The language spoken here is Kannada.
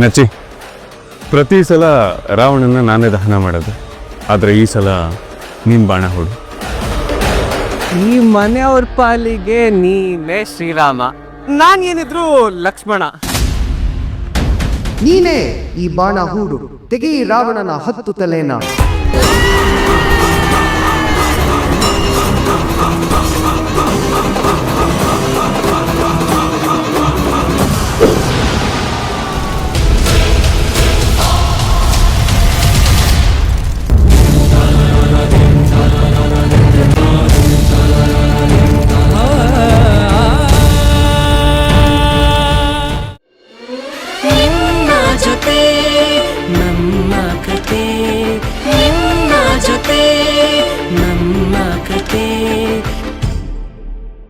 ನಚ್ಚಿ ಪ್ರತಿ ಸಲ ರಾವಣನ ನಾನೇ ದಹನ ಮಾಡೋದು. ಆದರೆ ಈ ಸಲ ನೀನು ಬಾಣ ಹೊಡು ಈ ಮನೆಯವ್ರ ಪಾಲಿಗೆ ನೀನೇ ಶ್ರೀರಾಮ. ನಾನು ಏನಿದ್ರು ಲಕ್ಷ್ಮಣ. ನೀನೇ ಈ ಬಾಣ ಹೂಡು. ತೆಗಿ ರಾವಣನ ಹತ್ತು ತಲೆನ. day.